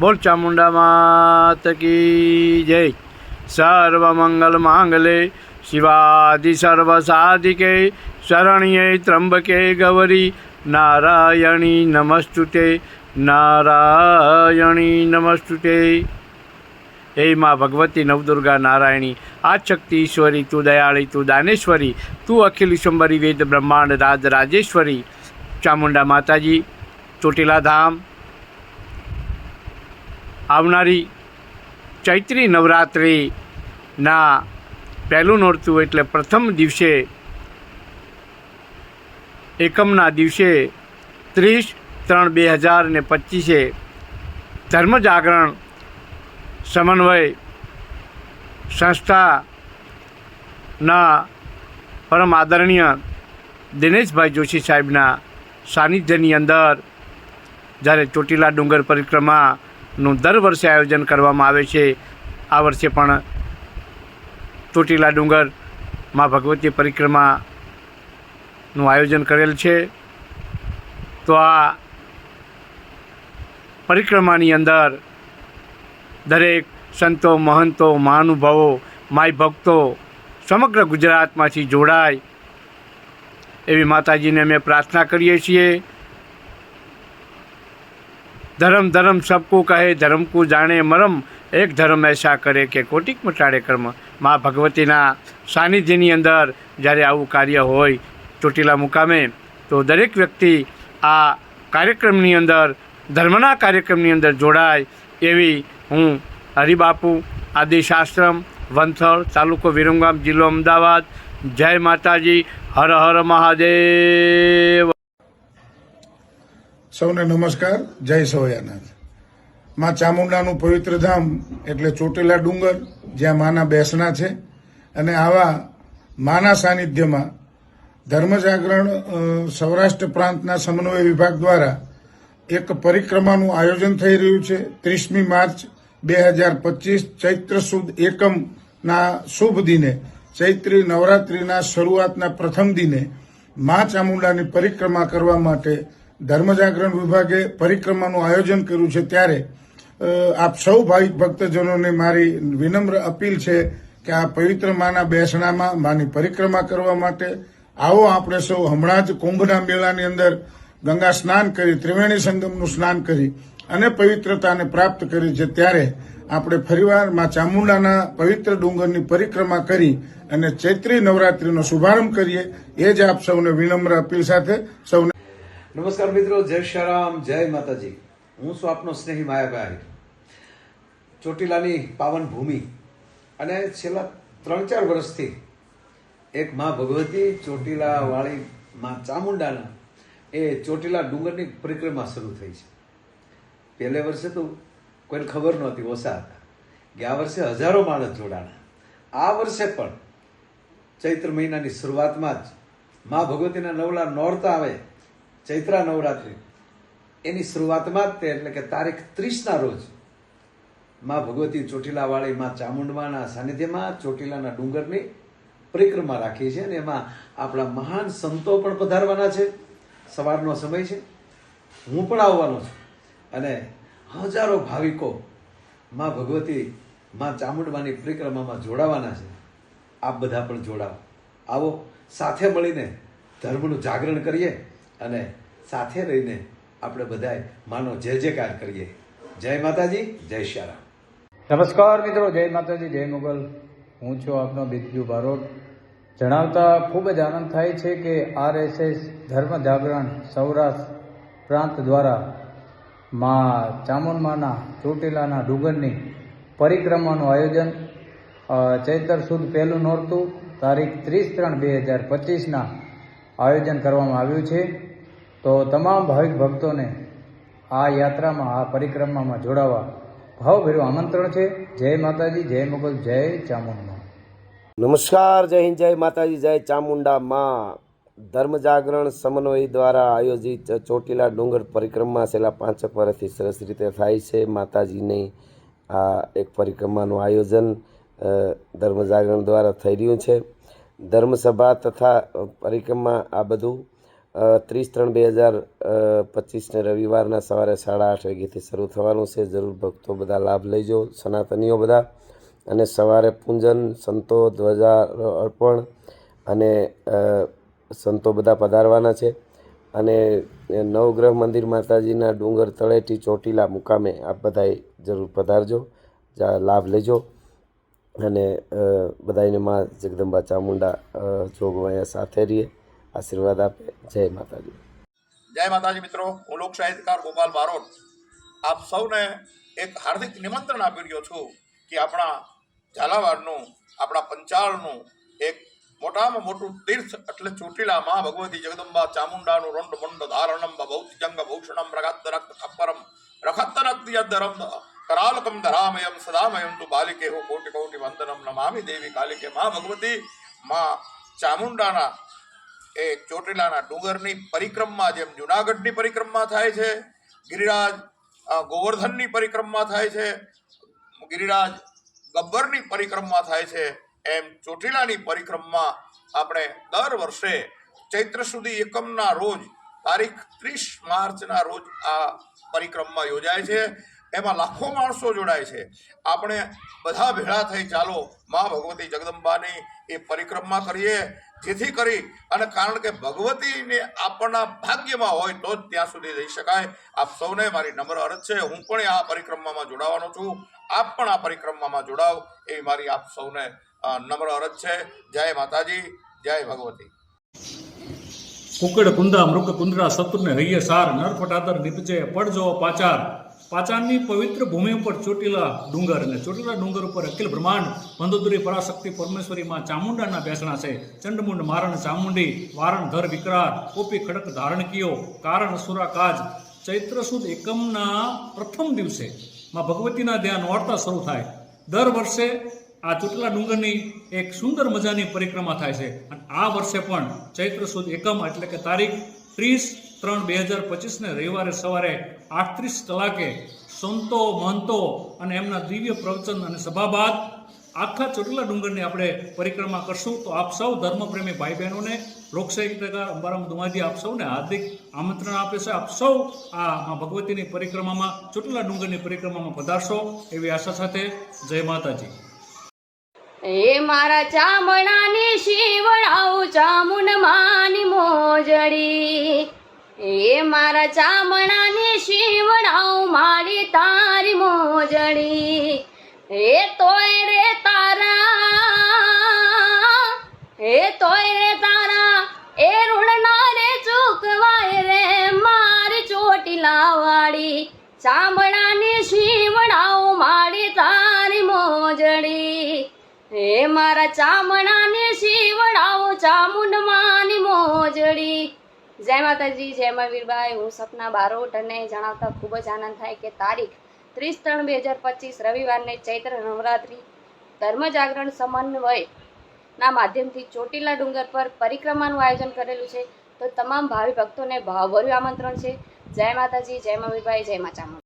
બોલ ચામુંડા માત કી જય. સર્વ મંગલ શિવાદિ સર્વ સાધિકે. શરણ્ય ત્રંબકે ગૌરી. નારાયણી નમસ્તુતે. નારાયણી નમસ્તુતે. હે માં ભગવતી નવદુર્ગા નારાયણી. આશક્તિ ઈશ્વરી, તું દયાળી, તું દાનેશ્વરી. તું અખિલ વિશ્વંભરી વેદ બ્રહ્માંડ રાજ રાજેશ્વરી. ચામુંડા માતાજી, ચોટીલા ધામ. આવનારી ચૈત્રી નવરાત્રિના પહેલું નોરતું એટલે પ્રથમ દિવસે, એકમના દિવસે ત્રીસ ત્રણ બે હજાર ને પચીસે ધર્મ જાગરણ સમન્વય સંસ્થાના પરમ આદરણીય દિનેશભાઈ જોશી સાહેબના સાનિધ્યની અંદર જ્યારે ચોટીલા ડુંગર પરિક્રમાનું દર વર્ષે આયોજન કરવામાં આવે છે. આ વર્ષે પણ ચોટીલા ડુંગરમાં ભગવતી પરિક્રમાનું આયોજન કરેલ છે. તો આ પરિક્રમાની અંદર દરેક સંતો, મહંતો, મહાનુભાવો માય ભક્તો સમગ્ર ગુજરાતમાંથી જોડાય. એવી માતાજીને અમે પ્રાર્થના કરીએ છીએ. ધર્મ ધર્મ સબકો કહે, ધર્મ કો જાણે મરમ. એક ધર્મ એસા કરે કે કોટિક મટાડે કર્મ. મા ભગવતીના સાનિધ્યની અંદર જ્યારે આવું કાર્ય હોય ચોટીલા મુકામે, તો દરેક વ્યક્તિ આ કાર્યક્રમની અંદર, ધર્મના કાર્યક્રમની અંદર જોડાય એવી હું હરિબાપુ, આદિશાસ્ત્રમ, વંથળ, તાલુકો વિરમગામ જિલ્લો અમદાવાદ. જય માતાજી, હર હર મહાદેવ. સૌને નમસ્કાર, જય સોયાનાથમાં ચામુંડાનું પવિત્ર ધામ એટલે ચોટીલા ડુંગર, જ્યાં માના બેસણા છે, અને આવા માના સાનિધ્યમાં ધર્મજાગરણ સૌરાષ્ટ્ર પ્રાંતના સમન્વય વિભાગ દ્વારા એક પરિક્રમાનું આયોજન થઈ રહ્યું છે. ત્રીસમી માર્ચ બે હજાર પચીસ, ચૈત્ર સુદ એકમના શુભ દિને, ચૈત્રી નવરાત્રિના શરૂઆતના પ્રથમ દિને, મા ચામુંડાની પરિક્રમા કરવા માટે ધર્મ જાગરણ વિભાગે પરિક્રમાનું આયોજન કર્યું છે ત્યારે આપ સૌ ભાવિક ભક્તજનોને મારી વિનમ્ર અપીલ છે કે આ પવિત્ર માના બેસણામાં, માની પરિક્રમા કરવા માટે આવો આપણે સૌ હમણાં જ કુંભના મેળાની અંદર ગંગા સ્નાન કરી, ત્રિવેણી સંગમનું સ્નાન કરી અને પવિત્રતાને પ્રાપ્ત કરી છે ત્યારે આપણે ફરીવારમાં ચામુંડાના પવિત્ર ડુંગરની પરિક્રમા કરી અને ચૈત્રી નવરાત્રીનો શુભારંભ કરીએ, એ જ આપ સૌને વિનમ્ર અપીલ સાથે સૌને નમસ્કાર મિત્રો, જય શ્યારામ, જય માતાજી. હું છું આપનો સ્નેહી માયાભાઈ ચોટીલાની પાવન ભૂમિ. અને છેલ્લા ત્રણ ચાર વર્ષથી એક મા ભગવતી ચોટીલા વાળી માં ચામુંડાના એ ચોટીલા ડુંગરની પરિક્રમા શરૂ થઈ છે. પહેલે વર્ષે તો કોઈને ખબર નહોતી, ઓછા હતા. ગયા વર્ષે હજારો માણસ જોડાણા. આ વર્ષે પણ ચૈત્ર મહિનાની શરૂઆતમાં જ મા ભગવતીના નવલા નોરતા આવે ચૈત્રા નવરાત્રિ. એની શરૂઆતમાં જ તે એટલે કે તારીખ ત્રીસના રોજમાં ભગવતી ચોટીલાવાળી માં ચામુંડમાના સાનિધ્યમાં ચોટીલાના ડુંગરની પરિક્રમા રાખી છે અને એમાં આપણા મહાન સંતો પણ પધારવાના છે. સવારનો સમય છે. હું પણ આવવાનો છું. અને હજારો ભાવિકો માં ભગવતી માં ચામુંડમાની પરિક્રમામાં જોડાવાના છે. આપ બધા પણ જોડાવો આવો. સાથે મળીને ધર્મનું જાગરણ કરીએ અને સાથે રહીને આપણે બધાય માનો જય જયકાર કરીએ. જય માતાજી, જય શ્યારામ. નમસ્કાર મિત્રો, જય માતાજી, જય મુગલ. હું છું આપનો બિરજુ બારોટ. જણાવતા ખૂબ જ આનંદ થાય છે કે આરએસએસ ધર્મ જાગરણ સૌરાષ્ટ્ર પ્રાંત દ્વારા મા ચામુંડમાના ચોટીલાના ડુંગરની પરિક્રમાનું આયોજન ચૈતર સુદ પહેલું નોરતું તારીખ ત્રીસ ત્રણ બે હજાર પચીસના આયોજન કરવામાં આવ્યું છે. તો તમામ ભાવિક ભક્તોને આ યાત્રામાં, આ પરિક્રમામાં જોડાવા ભાવભેરું આમંત્રણ છે. જય માતાજી, જય મુગલ જય ચામુંડા. નમસ્કાર, જય હિન્દ, જય માતાજી, જય ચામુંડા માં. ધર્મ જાગરણ સમન્વય દ્વારા આયોજિત ચોટીલા ડુંગર પરિક્રમા છેલ્લા પાંચક વર્ષથી સરસ રીતે થાય છે. માતાજીની આ એક પરિક્રમાનું આયોજન ધર્મ જાગરણ દ્વારા થઈ રહ્યું છે. ધર્મસભા તથા પરિક્રમા આ બધું ત્રીસ ત્રણ બે હજાર પચીસને રવિવારના સવારે સાડા આઠ વાગ્યાથી શરૂ થવાનું છે. જરૂર ભક્તો બધા લાભ લેજો, સનાતનીઓ બધા. અને સવારે પૂંજન, સંતો, ધ્વજા અર્પણ અને સંતો બધા પધારવાના છે. અને નવગ્રહ મંદિર માતાજીના ડુંગર તળેટી ચોટીલા મુકામે આપ બધાએ જરૂર પધારજો લાભ લેજો. અને બધાને મા જગદંબા ચામુંડા જોગવાયા સાથે રહીએ. આશીર્વાદ આપે. જય માતાજી. જય માતાજી મિત્રો, હું લોક સાહિત્યકાર ગોપાલ બારોટ. આપ સૌને એક હાર્દિક નિમંત્રણ આપી રહ્યો છું કે આપણા ઝાલાવાડનું, આપણા પંચાળનું એક મોટામાં મોટું તીર્થ એટલે ચોટીલા મા ભગવતી જગદંબા ચામુંડાનું રોંડ મંડ ધારણમ ભૌતિજંગ ભૂષણમ રગત રક્ત અપરમ રખત રક્ત યદરમ કરાલકમ ધરામયમ સદામયમ તુ બાલિકે હો કોટિ કોટિ વંદનમ નમામી દેવી કાલિકે મા ભગવતી મા ચામુંડાના એ ચોટીલાના ડુંગરની પરિક્રમા જેમ જુનાગઢની પરિક્રમા થાય છે, ગિરિરાજ ગોવર્ધનની પરિક્રમા થાય છે, ગિરિરાજ ગબ્બરની પરિક્રમા થાય છે, એમ ચોટીલાની પરિક્રમા આપણે દર વર્ષે ચૈત્ર સુધી એકમના રોજ તારીખ ત્રીસ માર્ચના રોજ આ પરિક્રમા યોજાય છે. એમાં લાખો માણસો જોડાય છે. આપણે બધા ભેળા થઈ ચાલો, મા ભગવતી જગદંબાની એ પરિક્રમા કરીએ. જેથી કરી અને કારણ કે ભગવતીને આપણા ભાગ્યમાં હોય તો જ ત્યાં સુધી જઈ શકાય. આપ સૌને મારી નમ્ર અરજ છે, હું પણ આ પરિક્રમામાં જોડાવાનો છું. આપ પણ આ પરિક્રમામાં જોડાવ એ મારી આપ સૌને નમ્ર અરજ છે. જય માતાજી, જય ભગવતી. કુકડ કુંદા મૃગ કુંદરા શત્રુને હૈયે સાર નરફટાતર, નિપજે, પડજો, પાચાર. પાચારની પવિત્ર ભૂમિ ઉપર ચોટીલા ડુંગર અને ચોટીલા ડુંગર ઉપર અખિલ બ્રહ્માંડ મંદોદરી પરાશક્તિ પરમેશ્વરી માં ચામુંડાના બેસણા છે. ચંડમુંડ મારણ ચામુંડી, વારણ ધર વિકરાર કોપી ખડક ધારણ કિયો કારણ અસુરા કાજ, ચૈત્ર સુદ એકમના પ્રથમ દિવસે માં ભગવતીના ધ્યાન વાર્તા શરૂ થાય. દર વર્ષે આ ચોટીલા ડુંગરની એક સુંદર મજાની પરિક્રમા થાય છે. અને આ વર્ષે પણ ચૈત્ર સુદ એકમ એટલે કે તારીખ ત્રીસ ત્રણ બે હજાર પચીસને રવિવારે સવારે આઠત્રીસ કલાકે સંતો, મહંતો અને એમના દિવ્ય પ્રવચન અને સભા બાદ આખા ચોટીલા ડુંગરની આપણે પરિક્રમા કરશું. તો આપ સૌ ધર્મપ્રેમી ભાઈ બહેનોને લોકસાહિત્યકાર અંબારામ દુમાજી, આપ સૌને હાર્દિક આમંત્રણ આપે છે. આપ સૌ આ ભગવતીની પરિક્રમામાં, ચોટીલા ડુંગરની પરિક્રમામાં પધારશો એવી આશા સાથે જય માતાજી. એ મારા ચામડાની શિવડાવું ચામુંડ માની મોજડી એ મારા ચામડાની શિવડાવું મારી તારી મોજડી એ તોય રે તારા એ તોય રે તારા એ ઋણના રે ચૂકવાય રે મારી ચોટીલા વાળી ચામડાની શિવડાવું મારી તારી મોજડી હે મારા ચામડાને શિવડાવો ચામુંડમાની મોજડી. જય માતાજી, જય મા હું સપના બારોટ અને જણાવતા ખૂબ જ આનંદ થાય કે તારીખ ત્રીસ ત્રણ બે હજાર પચીસ રવિવારને ચૈત્ર નવરાત્રિ ધર્મ જાગરણ સમન્વય ના માધ્યમથી ચોટીલા ડુંગર પર પરિક્રમાનું આયોજન કરેલું છે. તો તમામ ભાવિ ભક્તોને ભાવભર્યું આમંત્રણ છે. જય માતાજી, જય મા જય મા ચામુંડ.